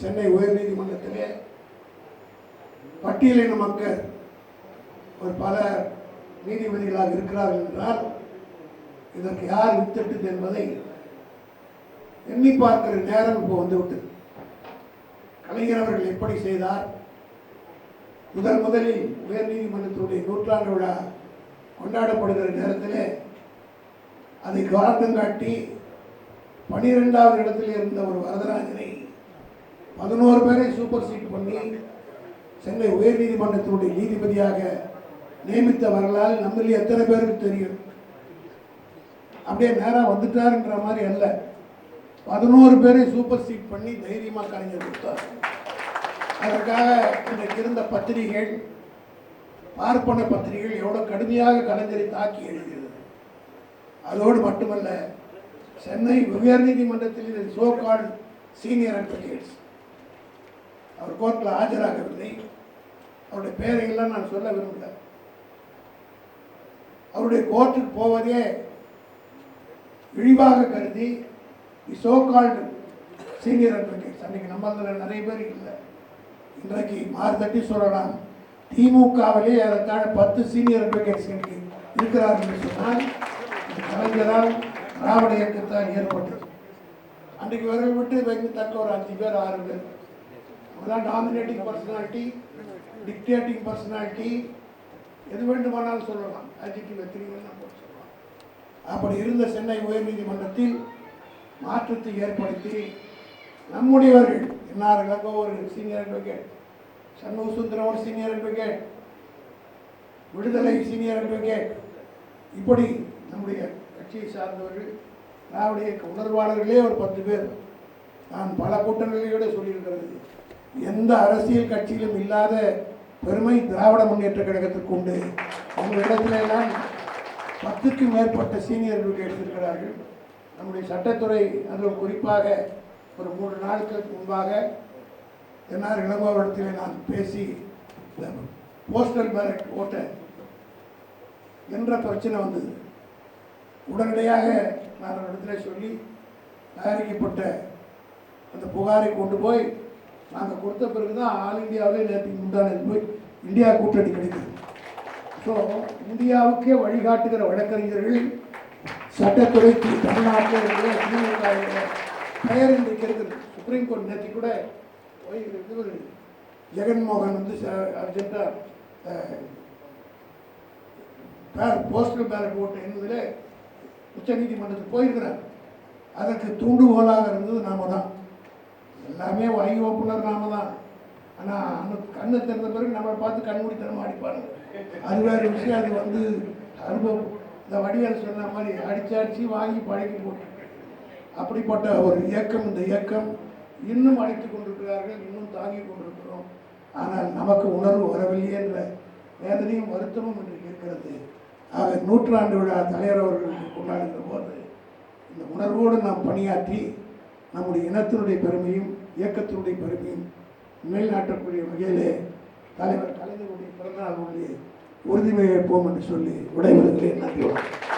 சென்னை உயர்நீதிமன்றத்திலே பட்டியலின மக்கள் ஒரு பல நீதிபதிகளாக இருக்கிறார்கள் என்றால் இதற்கு யார் வித்திட்டது என்பதை எண்ணி பார்க்கிற நேரம் இப்போ வந்துவிட்டது. கலைஞர் அவர்கள் எப்படி செய்தார்? முதன் முதலில் உயர்நீதிமன்றத்தினுடைய நூற்றாண்டு விழா கொண்டாடப்படுகிற நேரத்திலே அதை காரணம் காட்டி பனிரெண்டாவது இடத்தில் இருந்த ஒரு வரதராஜனை பதினோரு பேரை சூப்பர் சீட் பண்ணி சென்னை உயர்நீதிமன்றத்தினுடைய நீதிபதியாக நியமித்த வரலாறு நம்மளில் எத்தனை பேருக்கு தெரியும்? அப்படியே நேராக வந்துட்டாருன்ற மாதிரி அல்ல. பதினோரு பேரை சூப்பர் சீட் பண்ணி தைரியமாக கலைஞர் கொடுத்தார். அதற்காக இன்றைக்கு இருந்த பத்திரிகைகள் பார்ப்பன பத்திரிகைகள் எவ்வளோ கடுமையாக கலைஞரை தாக்கி எழுதியது அதோடு மட்டுமல்ல சென்னை உயர்நீதிமன்றத்தில் சோகால் சீனியர் அட்வொகேட்ஸ் அவர் கோர்ட்டில் ஆஜராகவில்லை. அவருடைய பேரையெல்லாம் நான் சொல்ல விரும்பல. அவருடைய கோர்ட்டுக்கு போவதே இழிவாக கருதி சோகால்டு சீனியர் அட்வொகேட்ஸ் அன்றைக்கி நம்மளதில் நிறைய பேர் இல்லை. இன்றைக்கு மாறுதட்டி சொல்லலாம் திமுகவிலே ஏறத்தாழ பத்து சீனியர் அட்வொகேட்ஸ் இன்றைக்கு இருக்கிறார்கள் என்று சொன்னால் கலைஞரால் திராவிட இயக்கத்தால் ஏற்பட்டது. அன்றைக்கு விரல் விட்டு வைத்து தக்க ஒரு அஞ்சு பேர் ஆறு பேர். அதான் டாமினேட்டிங் பர்சனாலிட்டி டிக்டேட்டிங் பர்சனாலிட்டி எது வேண்டுமானாலும் சொல்லலாம் அஜிட்டிவ் எத்திரிகள் நம்ம சொல்லலாம் அப்படி இருந்த சென்னை உயர்நீதிமன்றத்தில் மாற்றத்தை ஏற்படுத்தி நம்முடையவர்கள் என்ஆர் இளங்கோ ஒரு சீனியர் அட்வொகேட் சண்முக சுந்தரம் ஒரு சீனியர் அட்வொகேட் விடுதலை சீனியர் அட்வொகேட் இப்படி நம்முடைய கட்சியை சார்ந்தவர்கள் திராவிட இயக்க உணர்வாளர்களே ஒரு பத்து பேர் நான் பல கூட்டங்களிலே சொல்லியிருக்கிறது எந்த அரசியல் கட்சியிலும் இல்லாத பெருமை திராவிட முன்னேற்ற கழகத்திற்கு உண்டு. உங்களிடத்துல எல்லாம் பத்துக்கும் மேற்பட்ட சீனியர்களுக்கு எடுத்திருக்கிறார்கள் நம்முடைய சட்டத்துறை அதில் குறிப்பாக ஒரு மூன்று நாட்களுக்கு முன்பாக என்ஆர் இளங்கோவரத்தில் நான் பேசி இந்த போஸ்டல் பேலட் ஓட்ட என்ற பிரச்சனை வந்தது. உடனடியாக நான் இடத்துல சொல்லி தயாரிக்கப்பட்ட அந்த புகாரை கொண்டு போய் நாங்கள் கொடுத்த பிறகு தான் ஆல் இந்தியாவே நேற்று முந்தானது போய் இந்தியா கூட்டணி கிடைக்குது ஸோ இந்தியாவுக்கே வழிகாட்டுகிற வழக்கறிஞர்கள் சட்டத்துறைக்கு தமிழ்நாட்டில் இருக்கிற திமுக பெயர் இன்றைக்கு இருக்குது சுப்ரீம் கோர்ட் நேற்று கூட போய் இவர் ஜெகன்மோகன் வந்து அர்ஜென்ட்டாக போஸ்டல் பேலட் ஓட்டு என்பதில் உச்சநீதிமன்றத்துக்கு போயிருக்கிறார். அதற்கு தூண்டுகோலாக இருந்தது நாம தான் எல்லாமே வை ஓப்புனர் நாம தான். ஆனால் அந்த கண்ணை திறந்த பிறகு நம்மளை பார்த்து கண்மூடித்தனமா அடிப்பாங்க. அது வேறு விஷயம். அது வந்து அனுபவம். இந்த வடிவேல் சொன்ன மாதிரி அடிச்சு அடிச்சு வாங்கி பழக்கி போட்டு. அப்படிப்பட்ட ஒரு இயக்கம் இந்த இயக்கம் இன்னும் அழைத்து கொண்டிருக்கிறார்கள் இன்னும் தாங்கி கொண்டிருக்கிறோம். ஆனால் நமக்கு உணர்வு வரவில்லை என்ற வேதனையும் வருத்தமும் என்று இருக்கிறது. ஆக நூற்றாண்டு விழா தலைவர் அவர்களுக்கு கொண்டாடுகிற போது இந்த உணர்வோடு நாம் பணியாற்றி நம்முடைய இனத்தினுடைய பெருமையும் இயக்கத்தினுடைய பெருமையும் மேல்நாட்டக்கூடிய வகையிலே தலைவர் கலைஞருடைய பிறந்தநாளுடைய உறுதிமையை ஏற்போம் என்று சொல்லி விடைபெறுகிறேன். நன்றி வணக்கம்.